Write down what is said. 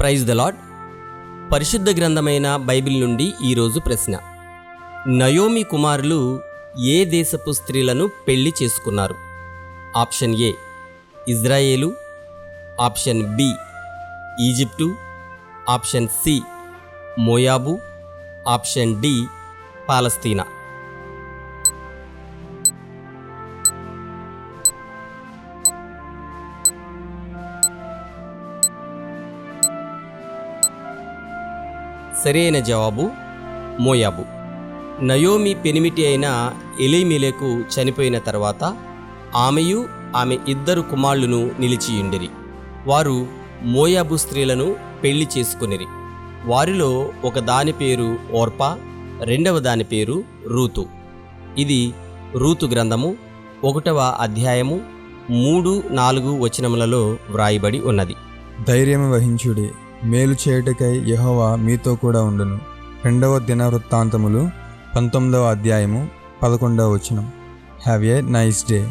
Praise the lord పరిశుద్ధ గ్రంథమైన Bible నుండి ఈరోజు ప్రశ్న. నయోమి కుమారులు ఏ దేశపు స్త్రీలను పెళ్ళి చేసుకున్నారు? Option A Israel. Option B Egypt. Option C Moab. Option D పాలస్తీనా. సరైన జవాబు మోయాబు. నయోమి పెనిమిటి అయిన ఎలీమిలకు చనిపోయిన తర్వాత ఆమెయు ఆమె ఇద్దరు కుమారులను నిలిచియుండిరి. వారు మోయాబు స్త్రీలను పెళ్ళి చేసుకునిరి. వారిలో ఒక దాని పేరు ఓర్పా రెండవ దాని పేరు రూతు. ఇది రూతు గ్రంథము ఒకటవ అధ్యాయము మూడు నాలుగు వచనములలో వ్రాయబడి ఉన్నది. ధైర్యము వహించుడి. మేలు చేయుటకై యహోవా మీతో కూడా ఉండును. రెండవ దిన వృత్తాంతములు పంతొమ్మిదవ అధ్యాయము పదకొండవ వచనం. Have a nice day